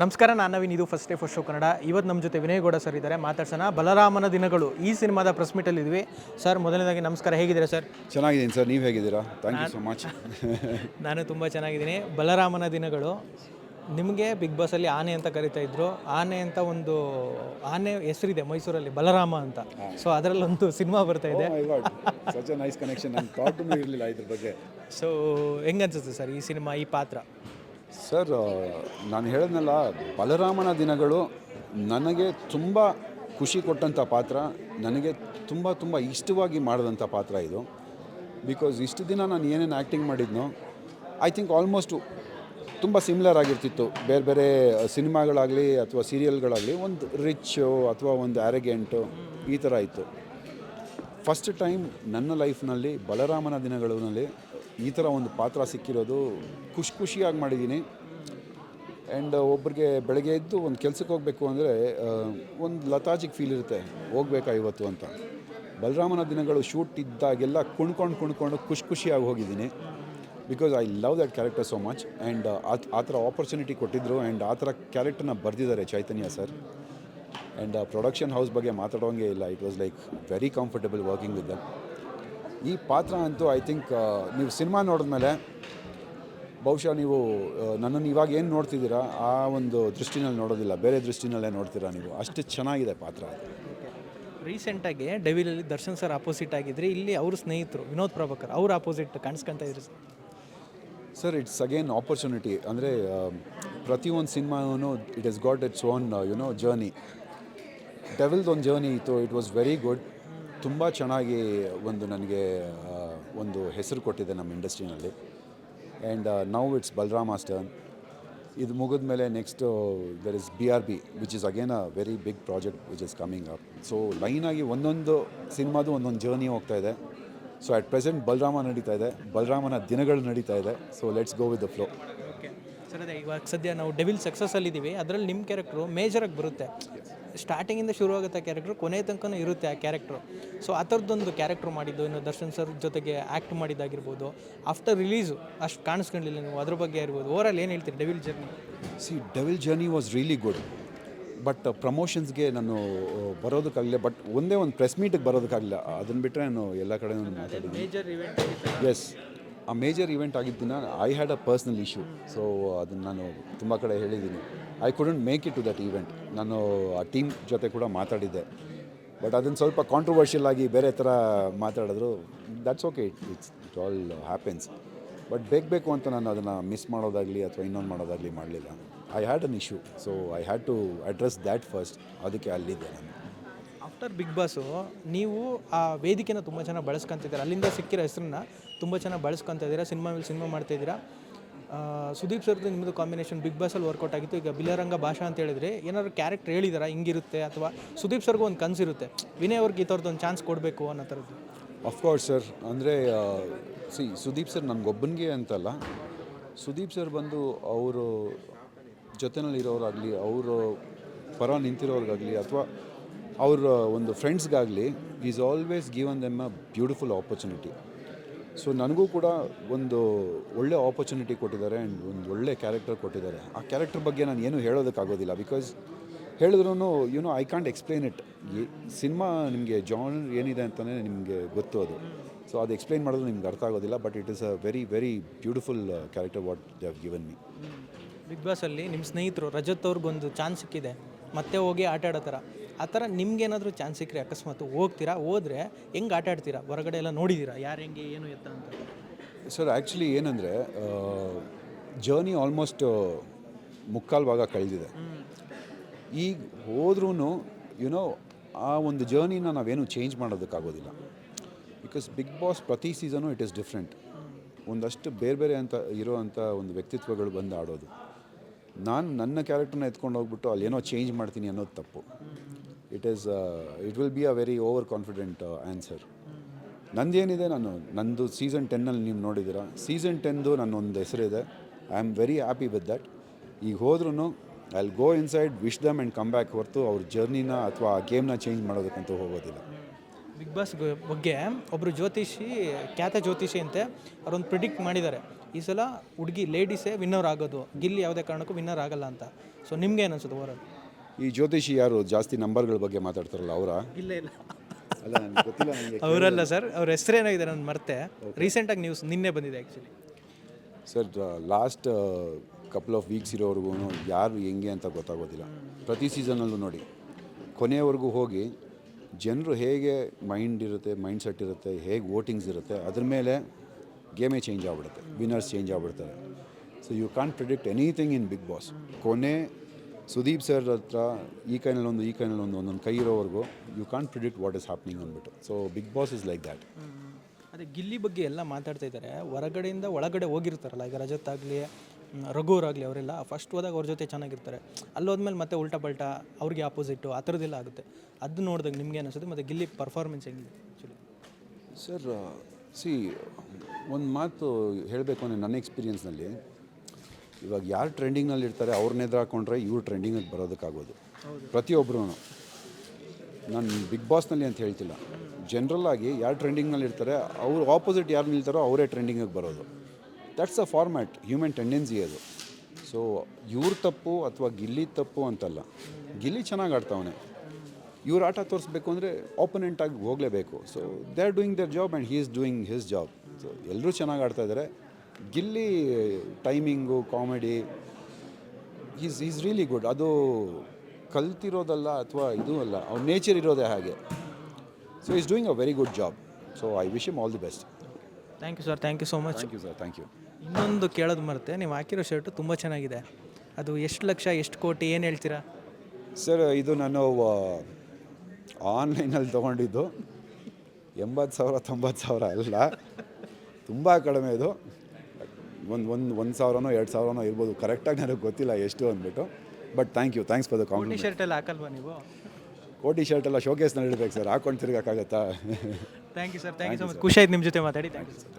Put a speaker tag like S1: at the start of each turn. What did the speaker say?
S1: ನಮಸ್ಕಾರ ನಾನು ನವೀನ್. ಇದು first day first show Kannada. ಇವತ್ತು ನಮ್ಮ ಜೊತೆ ವಿನಯ್ ಗೌಡ ಸರ್ ಇದ್ದಾರೆ. ಮಾತಾಡ್ಸೋಣ. ಬಲರಾಮನ ದಿನಗಳು ಈ ಸಿನಿಮಾದ ಪ್ರೆಸ್ ಮೀಟಲ್ಲಿ ಇದ್ವಿ. ಸರ್ ಮೊದಲನೇದಾಗಿ ನಮಸ್ಕಾರ. ಹೇಗಿದ್ದೀರಾ ಸರ್
S2: ಚೆನ್ನಾಗಿದ್ದೀನಿ ಸರ್ ನೀವು ಹೇಗಿದ್ದೀರಾ? ಥ್ಯಾಂಕ್ ಯು ಸೊ ಮಚ್
S1: ನಾನು ತುಂಬ ಚೆನ್ನಾಗಿದ್ದೀನಿ. ಬಲರಾಮನ ದಿನಗಳು. ನಿಮಗೆ ಬಿಗ್ ಬಾಸಲ್ಲಿ ಆನೆ ಅಂತ ಕರಿತಾ ಇದ್ರು. ಆನೆ ಅಂತ ಒಂದು ಆನೆ ಹೆಸರಿದೆ ಮೈಸೂರಲ್ಲಿ ಬಲರಾಮ ಅಂತ. ಸೊ ಅದರಲ್ಲೊಂದು ಸಿನಿಮಾ ಬರ್ತಾ ಇದೆ.
S2: ಸೊ ನೈಸ್ ಕನೆಕ್ಷನ್ ಇರಲಿಲ್ಲ ಇದ್ರ ಬಗ್ಗೆ.
S1: ಸೊ ಹೆಂಗನ್ಸುತ್ತೆ ಸರ್ ಈ ಸಿನಿಮಾ ಈ ಪಾತ್ರ?
S2: ಸರ್ ನಾನು ಹೇಳಿದ್ನಲ್ಲ, ಬಲರಾಮನ ದಿನಗಳು ನನಗೆ ತುಂಬ ಖುಷಿ ಕೊಟ್ಟಂಥ ಪಾತ್ರ, ನನಗೆ ತುಂಬ ತುಂಬ ಇಷ್ಟವಾಗಿ ಮಾಡಿದಂಥ ಪಾತ್ರ ಇದು. ಬಿಕಾಸ್ ಇಷ್ಟು ದಿನ ನಾನು ಏನೇನು ಆ್ಯಕ್ಟಿಂಗ್ ಮಾಡಿದ್ನೋ ಐ ಥಿಂಕ್ ಆಲ್ಮೋಸ್ಟು ತುಂಬ ಸಿಮಿಲರ್ ಆಗಿರ್ತಿತ್ತು. ಬೇರೆ ಬೇರೆ ಸಿನಿಮಾಗಳಾಗಲಿ ಅಥವಾ ಸೀರಿಯಲ್ಗಳಾಗಲಿ ಒಂದು ರಿಚ್ಚು ಅಥವಾ ಒಂದು ಆ್ಯರಗೆಂಟು ಈ ಥರ ಇತ್ತು. ಫಸ್ಟ್ ಟೈಮ್ ನನ್ನ ಲೈಫ್ನಲ್ಲಿ ಬಲರಾಮನ ದಿನಗಳಲ್ಲಿ ಈ ಥರ ಒಂದು ಪಾತ್ರ ಸಿಕ್ಕಿರೋದು ಖುಷಿ ಖುಷಿಯಾಗಿ ಮಾಡಿದ್ದೀನಿ. ಆ್ಯಂಡ್ ಒಬ್ಬರಿಗೆ ಬೆಳಗ್ಗೆ ಎದ್ದು ಒಂದು ಕೆಲಸಕ್ಕೆ ಹೋಗಬೇಕು ಅಂದರೆ ಒಂದು ಲತಾಜಿಕ್ ಫೀಲ್ ಇರುತ್ತೆ. ಹೋಗ್ಬೇಕಾ ಇವತ್ತು ಅಂತ. ಬಲರಾಮನ ದಿನಗಳು ಶೂಟ್ ಇದ್ದಾಗೆಲ್ಲ ಕುಣ್ಕೊಂಡು ಕುಣ್ಕೊಂಡು ಖುಷಿ ಖುಷಿಯಾಗಿ ಹೋಗಿದ್ದೀನಿ. Because I love that character so much and ಆ ಥರ ಆಪರ್ಚುನಿಟಿ ಕೊಟ್ಟಿದ್ದರು ಆ್ಯಂಡ್ ಆ ಥರ ಕ್ಯಾರೆಕ್ಟರ್ನ ಬರೆದಿದ್ದಾರೆ Chaitanya sir and production house ಬಗ್ಗೆ ಮಾತಾಡೋಂಗೆ ಇಲ್ಲ. It was like very comfortable working with them ಈ ಪಾತ್ರ ಅಂತೂ ಐ ಥಿಂಕ್ ನೀವು ಸಿನಿಮಾ ನೋಡಿದ್ಮೇಲೆ ಬಹುಶಃ ನೀವು ನನ್ನನ್ನು ಇವಾಗ ಏನು ನೋಡ್ತಿದ್ದೀರಾ ಆ ಒಂದು ದೃಷ್ಟಿನಲ್ಲಿ ನೋಡೋದಿಲ್ಲ. ಬೇರೆ ದೃಷ್ಟಿನಲ್ಲೇ ನೋಡ್ತೀರಾ ನೀವು? ಅಷ್ಟು ಚೆನ್ನಾಗಿದೆ ಪಾತ್ರ.
S1: ರೀಸೆಂಟಾಗಿ ಡೆವಿಲಲ್ಲಿ ದರ್ಶನ್ ಸರ್ ಆಪೋಸಿಟ್ ಆಗಿದ್ರಿ ಇಲ್ಲಿ ಅವ್ರ ಸ್ನೇಹಿತರು ವಿನೋದ್ ಪ್ರಭಾಕರ್ ಅವ್ರ ಆಪೋಸಿಟ್ ಕಾಣಿಸ್ಕೊಂತ ಇದ್ರಿ sir.
S2: Sir it's again opportunity. ಅಂದರೆ ಪ್ರತಿಯೊಂದು ಸಿನಿಮಾನು it is got its own you know journey ಡೆವಿಲ್ದು ಒಂದು ಜರ್ನಿ ಇತ್ತು. ಇಟ್ ವಾಸ್ ವೆರಿ ಗುಡ್ ತುಂಬ ಚೆನ್ನಾಗಿ ಒಂದು ನನಗೆ ಒಂದು ಹೆಸರು ಕೊಟ್ಟಿದೆ ನಮ್ಮ ಇಂಡಸ್ಟ್ರಿನಲ್ಲಿ. And now it's Balaram stern ಇದು ಮುಗಿದ ಮೇಲೆ next there is B R B which is again a very big project which is coming up so ಲೈನಾಗಿ ಒಂದೊಂದು ಸಿನಿಮಾದು ಒಂದೊಂದು ಜರ್ನಿ ಹೋಗ್ತಾ ಇದೆ. ಸೊ ಅಟ್ ಪ್ರೆಸೆಂಟ್ ಬಲರಾಮ ನಡೀತಾ ಇದೆ. ಬಲರಾಮನ ದಿನಗಳು ನಡೀತಾ ಇದೆ. So let's go with the flow
S1: sir ಅದೇ ಇವಾಗ ಸದ್ಯ ನಾವು ಡೆವಿಲ್ ಸಕ್ಸಸ್ಸಲ್ಲಿದ್ದೀವಿ ಅದರಲ್ಲಿ ನಿಮ್ಮ ಕ್ಯಾರೆಕ್ಟ್ರು ಮೇಜರಾಗಿ ಬರುತ್ತೆ. ಸ್ಟಾರ್ಟಿಂಗಿಂದ ಶುರು ಆಗುತ್ತೆ ಕ್ಯಾರೆಕ್ಟ್ರು ಕೊನೆ ತನಕನೂ ಇರುತ್ತೆ ಆ ಕ್ಯಾರೆಕ್ಟ್ರು ಸೊ ಆ ಥರದ್ದೊಂದು ಕ್ಯಾರೆಕ್ಟ್ರ್ ಮಾಡಿದ್ದು ಇನ್ನು ದರ್ಶನ್ ಸರ್ ಜೊತೆಗೆ ಆ್ಯಕ್ಟ್ ಮಾಡಿದ್ದಾಗಿರ್ಬೋದು. ಆಫ್ಟರ್ ರಿಲೀಸು ಅಷ್ಟು ಕಾಣಿಸ್ಕೊಂಡಿಲ್ಲ ನೀವು. ಅದ್ರ ಬಗ್ಗೆ ಇರ್ಬೋದು. ಓವರಾಲ್ ಏನು ಹೇಳ್ತೀರಿ devil journey
S2: see devil journey was really good but ಪ್ರಮೋಷನ್ಸ್ಗೆ ನಾನು ಆ, ಬರೋದಕ್ಕಾಗಲಿಲ್ಲ. ಬಟ್ ಒಂದೇ ಒಂದು ಪ್ರೆಸ್ ಮೀಟಿಗೆ ಬರೋದಕ್ಕಾಗಲಿಲ್ಲ. ಅದನ್ನು ಬಿಟ್ಟರೆ ನಾನು ಎಲ್ಲ ಕಡೆ ಮಾತಾಡಿದ್ದೀನಿ
S1: ಮೇಜರ್ ಇವೆಂಟ್
S2: ಎಸ್ ಆ ಮೇಜರ್ ಇವೆಂಟ್ ಆಗಿದ್ದ ದಿನ I had a personal issue so ಅದನ್ನು ನಾನು ತುಂಬ ಕಡೆ ಹೇಳಿದ್ದೀನಿ. I couldn't make it to that event ನಾನು ಆ ಟೀಮ್ ಜೊತೆ ಕೂಡ ಮಾತಾಡಿದ್ದೆ. ಬಟ್ ಅದನ್ನು ಸ್ವಲ್ಪ ಕಾಂಟ್ರವರ್ಷಿಯಲ್ ಆಗಿ ಬೇರೆ ಥರ ಮಾತಾಡಿದ್ರು. That's okay it it's it all happens but ಬೇಕು ಅಂತ ನಾನು ಅದನ್ನು ಮಿಸ್ ಮಾಡೋದಾಗಲಿ ಅಥವಾ ಇನ್ನೊಂದು ಮಾಡೋದಾಗಲಿ ಮಾಡಲಿಲ್ಲ. I had an issue so I had to address that first ಅದಕ್ಕೆ ಅಲ್ಲಿದ್ದೆ ನಾನು.
S1: ಆಫ್ಟರ್ ಬಿಗ್ ಬಾಸು ನೀವು ಆ ವೇದಿಕೆನ ತುಂಬ ಚೆನ್ನಾಗಿ ಬಳಸ್ಕೊಂತಿದ್ದೀರಾ? ಅಲ್ಲಿಂದ ಸಿಕ್ಕಿರೋ ಹೆಸರನ್ನ ತುಂಬ ಚೆನ್ನಾಗಿ ಬಳಸ್ಕೊತ ಇದ್ದೀರಾ ಸಿನಿಮಾ ಮೇಲೆ ಸಿನಿಮಾ ಮಾಡ್ತಾ ಇದ್ದೀರಾ ಆ, ಸುದೀಪ್ ಸರ್ದು ನಿಮ್ಮದು ಕಾಂಬಿನೇಷನ್ ಬಿಗ್ ಬಾಸಲ್ಲಿ ವರ್ಕೌಟ್ ಆಗಿತ್ತು. ಈಗ ಬಿಲರಂಗ ಭಾಷಾ ಅಂತ ಹೇಳಿದ್ರೆ ಏನಾದ್ರು ಕ್ಯಾರೆಕ್ಟರ್ ಹೇಳಿದಾರ? ಹಿಂಗಿರುತ್ತೆ ಅಥವಾ ಸುದೀಪ್ ಸರ್ಗೂ ಒಂದು ಕನಸಿರುತ್ತೆ ವಿನಯ್ ಅವ್ರಿಗೆ ಈ ಥರದ್ದು ಒಂದು ಚಾನ್ಸ್ ಕೊಡಬೇಕು ಅನ್ನೋ ಥರದ್ದು
S2: ಅಫ್ಕೋರ್ಸ್ ಸರ್ ಅಂದರೆ ಸಿ ಸುದೀಪ್ ಸರ್ ನನಗೊಬ್ಬನಿಗೆ ಅಂತಲ್ಲ. ಸುದೀಪ್ ಸರ್ ಬಂದು ಅವರು ಜೊತೆನಲ್ಲಿರೋರಾಗಲಿ ಅವರು ಪರ ನಿಂತಿರೋರಿಗಾಗಲಿ ಅಥವಾ ಅವ್ರ ಒಂದು ಫ್ರೆಂಡ್ಸ್ಗಾಗಲಿ is always given them a beautiful opportunity so ನನಗೂ ಕೂಡ ಒಂದು ಒಳ್ಳೆ ಆಪರ್ಚುನಿಟಿ ಕೊಟ್ಟಿದ್ದಾರೆ ಆ್ಯಂಡ್ ಒಂದು ಒಳ್ಳೆ ಕ್ಯಾರೆಕ್ಟರ್ ಕೊಟ್ಟಿದ್ದಾರೆ. ಆ ಕ್ಯಾರೆಕ್ಟರ್ ಬಗ್ಗೆ ನಾನು ಏನು ಹೇಳೋದಕ್ಕಾಗೋದಿಲ್ಲ ಬಿಕಾಸ್ ಹೇಳಿದ್ರೂ you know I can't explain it cinema ನಿಮಗೆ ಜಾನ್ ಏನಿದೆ ಅಂತಲೇ ನಿಮಗೆ ಗೊತ್ತು ಅದು. ಸೊ ಅದು ಎಕ್ಸ್ಪ್ಲೈನ್ ಮಾಡೋದು ನಿಮ್ಗೆ ಅರ್ಥ ಆಗೋದಿಲ್ಲ but it is a very very beautiful character what they have given me
S1: big ಬಾಸಲ್ಲಿ ನಿಮ್ಮ ಸ್ನೇಹಿತರು ರಜತ್ ಅವ್ರಿಗೊಂದು ಚಾನ್ಸ್ ಸಿಕ್ಕಿದೆ. ಮತ್ತೆ ಹೋಗಿ ಆಟ ಆಡೋ ಥರ ಆ ಥರ ನಿಮ್ಗೇನಾದರೂ ಚಾನ್ಸ್ ಸಿಕ್ಕರೆ ಅಕಸ್ಮಾತ್ ಹೋಗ್ತೀರಾ? ಹೋದರೆ ಹೆಂಗೆ ಆಟ ಆಡ್ತೀರಾ? ಹೊರಗಡೆ ಎಲ್ಲ ನೋಡಿದ್ದೀರಾ ಯಾರು ಹೆಂಗೆ ಏನು ಎತ್ತ ಅಂತ?
S2: ಸರ್ ಆ್ಯಕ್ಚುಲಿ ಏನಂದರೆ ಜರ್ನಿ ಆಲ್ಮೋಸ್ಟ್ ಮುಕ್ಕಾಲು ಭಾಗ ಕಳೆದಿದೆ. ಈಗ ಹೋದ್ರೂ ಯುನೋ ಆ ಒಂದು ಜರ್ನಿನ ನಾವೇನು ಚೇಂಜ್ ಮಾಡೋದಕ್ಕಾಗೋದಿಲ್ಲ. ಬಿಕಾಸ್ ಬಿಗ್ ಬಾಸ್ ಪ್ರತಿ ಸೀಸನು ಇಟ್ ಈಸ್ ಡಿಫ್ರೆಂಟ್ ಒಂದಷ್ಟು ಬೇರೆ ಬೇರೆ ಅಂತ ಇರೋವಂಥ ಒಂದು ವ್ಯಕ್ತಿತ್ವಗಳು ಬಂದು ಆಡೋದು. ನಾನು ನನ್ನ ಕ್ಯಾರೆಕ್ಟರ್ನ ಎತ್ಕೊಂಡು ಹೋಗ್ಬಿಟ್ಟು ಅಲ್ಲಿ ಏನೋ ಚೇಂಜ್ ಮಾಡ್ತೀನಿ ಅನ್ನೋದು ತಪ್ಪು. It is it will be a very over confident answer ನಂದೇನಿದೆ ನಾನು, ನಂದು ಸೀಸನ್ ಟೆನ್ನಲ್ಲಿ ನೀವು ನೋಡಿದ್ದೀರಾ? ಸೀಸನ್ ಟೆನ್ದು ನನ್ನೊಂದು ಹೆಸರಿದೆ. I am very happy with that ಈಗ ಹೋದ್ರೂ I go inside with them and come back ಹೊರತು ಅವ್ರ ಜರ್ನಿನ ಅಥವಾ ಆ ಗೇಮ್ನ ಚೇಂಜ್ ಮಾಡೋದಕ್ಕಂತೂ ಹೋಗೋದಿಲ್ಲ.
S1: ಬಿಗ್ ಬಾಸ್ ಬಗ್ಗೆ ಒಬ್ಬರು ಜ್ಯೋತಿಷಿ, ಖ್ಯಾತ ಜ್ಯೋತಿಷಿ ಅಂತೆ, ಅವರೊಂದು ಪ್ರಿಡಿಕ್ಟ್ ಮಾಡಿದ್ದಾರೆ. ಈ ಸಲ ಹುಡುಗಿ ಲೇಡೀಸೇ ವಿನ್ನರ್ ಆಗೋದು. ಗಿಲ್ಲಿ ಯಾವುದೇ ಕಾರಣಕ್ಕೂ ವಿನ್ನರ್ ಆಗಲ್ಲ ಅಂತ. ಸೊ ನಿಮ್ಗೆ ಏನು ಅನ್ಸುತ್ತೆ
S2: ಈ ಜ್ಯೋತಿಷಿ ಯಾರು? ಜಾಸ್ತಿ ನಂಬರ್ಗಳ ಬಗ್ಗೆ ಮಾತಾಡ್ತಾರಲ್ಲ ಅವರ?
S1: ಇಲ್ಲ ಇಲ್ಲ.
S2: ಅಲ್ಲ ನನಗೆ ಗೊತ್ತಿಲ್ಲ ನನಗೆ
S1: ಅವರಲ್ಲ ಸರ್ ಅವ್ರ ಹೆಸರೇನಾಗಿದೆ ನಾನು ಮರ್ತೆ? ರೀಸೆಂಟಾಗಿ ನ್ಯೂಸ್ ನಿನ್ನೆ ಬಂದಿದೆ actually
S2: sir last couple of weeks ಇರೋವರೆಗೂ ಯಾರು ಹೆಂಗೆ ಅಂತ ಗೊತ್ತಾಗೋದಿಲ್ಲ. ಪ್ರತಿ ಸೀಸನಲ್ಲೂ ನೋಡಿ. ಕೊನೆಯವರೆಗೂ ಹೋಗಿ ಜನರು ಹೇಗೆ ಮೈಂಡ್ ಇರುತ್ತೆ ಮೈಂಡ್ ಸೆಟ್ ಇರುತ್ತೆ ಹೇಗೆ ವೋಟಿಂಗ್ಸ್ ಇರುತ್ತೆ ಅದ್ರ ಮೇಲೆ ಗೇಮೇ ಚೇಂಜ್ ಆಗ್ಬಿಡುತ್ತೆ. ವಿನ್ನರ್ಸ್ ಚೇಂಜ್ ಆಗ್ಬಿಡ್ತಾರೆ. So you can't predict anything in Bigg Boss ಕೊನೆ ಸುದೀಪ್ ಸರ್ ಹತ್ರ ಈ ಕೈನಲ್ಲಿ ಒಂದು ಈ ಕೈನಲ್ಲಿ ಒಂದು ಒಂದೊಂದು ಕೈ ಇರೋವರೆಗೂ you can't predict what is happening ಅಂದ್ಬಿಟ್ಟು. So Bigg Boss is like that
S1: ಅದೇ ಗಿಲ್ಲಿ ಬಗ್ಗೆ ಎಲ್ಲ ಮಾತಾಡ್ತಾ ಇದ್ದಾರೆ. ಹೊರಗಡೆಯಿಂದ ಒಳಗಡೆ ಹೋಗಿರ್ತಾರಲ್ಲ ಈಗ ರಜತ್ ಆಗಲಿ ರಘುವರ್ ಆಗಲಿ ಅವರೆಲ್ಲ ಫಸ್ಟ್ ಹೋದಾಗ ಅವ್ರ ಜೊತೆ ಚೆನ್ನಾಗಿರ್ತಾರೆ. ಅಲ್ಲೋದ್ಮೇಲೆ ಮತ್ತೆ ಉಲ್ಟಾ ಪಲ್ಟಾ ಅವ್ರಿಗೆ ಆಪೋಸಿಟ್ಟು ಆ ಥರದ್ದೆಲ್ಲ ಆಗುತ್ತೆ. ಅದು ನೋಡಿದಾಗ ನಿಮ್ಗೆ ಅನಿಸುತ್ತೆ? ಮತ್ತು ಗಿಲ್ಲಿ ಪರ್ಫಾರ್ಮೆನ್ಸ್ ಹೆಂಗಿದೆ ಆ್ಯಕ್ಚುಲಿ
S2: ಸರ್ ಸಿ ಒಂದು ಮಾತು ಹೇಳಬೇಕು ಅಂದರೆ ನನ್ನ ಎಕ್ಸ್ಪೀರಿಯನ್ಸ್ನಲ್ಲಿ ಇವಾಗ ಯಾರು ಟ್ರೆಂಡಿಂಗ್ನಲ್ಲಿ ಇರ್ತಾರೆ ಅವ್ರನ್ನ ಎದುರು ಹಾಕೊಂಡ್ರೆ ಇವ್ರು ಟ್ರೆಂಡಿಂಗಿಗೆ ಬರೋದಕ್ಕಾಗೋದು. ಪ್ರತಿಯೊಬ್ಬರೂ ನಾನು ಬಿಗ್ ಬಾಸ್ನಲ್ಲಿ ಅಂತ ಹೇಳ್ತಿಲ್ಲ. ಜನರಲ್ ಆಗಿ ಯಾರು ಟ್ರೆಂಡಿಂಗ್ನಲ್ಲಿ ಇರ್ತಾರೆ ಅವ್ರು ಆಪೋಸಿಟ್ ಯಾರು ನಿಲ್ತಾರೋ ಅವರೇ ಟ್ರೆಂಡಿಂಗಿಗೆ ಬರೋದು. That's a format human tendency ಅದು. ಸೊ ಇವ್ರ ತಪ್ಪು ಅಥವಾ ಗಿಲ್ಲಿ ತಪ್ಪು ಅಂತಲ್ಲ. ಗಿಲ್ಲಿ ಚೆನ್ನಾಗಿ ಆಡ್ತಾವನೆ. ಇವ್ರ ಆಟ ತೋರಿಸ್ಬೇಕು ಅಂದರೆ ಆಪೋನೆಂಟ್ ಆಗಿ ಹೋಗಲೇಬೇಕು. So they are doing their job and he is doing his job so ಎಲ್ಲರೂ ಚೆನ್ನಾಗಿ ಆಡ್ತಾ ಇದ್ದಾರೆ Gilli timing comedy is is really good ಅದು ಕಲ್ತಿರೋದಲ್ಲ ಅಥವಾ ಇದು ಅಲ್ಲ ಅವ್ರ ನೇಚರ್ ಇರೋದೇ ಹಾಗೆ. So is doing a very good job so I wish him all the best
S1: thank you sir thank you so much
S2: thank you sir thank you
S1: ಇನ್ನೊಂದು ಕೇಳೋದು ಮರೆತೆ ನೀವು ಹಾಕಿರೋ ಶರ್ಟು ತುಂಬ ಚೆನ್ನಾಗಿದೆ. ಅದು ಎಷ್ಟು ಲಕ್ಷ ಎಷ್ಟು ಕೋಟಿ ಏನು ಹೇಳ್ತೀರಾ?
S2: ಸರ್ ಇದು ನಾನು ಆನ್ಲೈನಲ್ಲಿ ತೊಗೊಂಡಿದ್ದು. ಎಂಬತ್ತು ಸಾವಿರ ತೊಂಬತ್ತು ಸಾವಿರ ಅಲ್ಲ. ತುಂಬ ಕಡಿಮೆ ಇದು. ಒಂದು ಒಂದು ಒಂದು ಸಾವಿರನೋ ಎರಡು ಸಾವಿರನೋ ಇರ್ಬೋದು. ಕರೆಕ್ಟಾಗಿ ನನಗೆ ಗೊತ್ತಿಲ್ಲ ಎಷ್ಟು ಅಂದ್ಬಿಟ್ಟು. But thank you thanks for the
S1: coat
S2: compliment
S1: shirt ಎಲ್ಲ ಹಾಕಲ್ವಾ ನೀವು?
S2: ಕೋಟಿ ಶರ್ಟ್ ಎಲ್ಲ ಶೋಕೇಸ್ನಲ್ಲಿ ಇಡಬೇಕು ಸರ್. ಹಾಕೊಂಡು ತಿರ್ಗಕ್ಕಾಗತ್ತಾ
S1: thank you sir thank you so much ಖುಷಿ ಆಯ್ತು ನಿಮ್ಮ ಜೊತೆ ಮಾತಾಡಿ. Thank you
S2: sir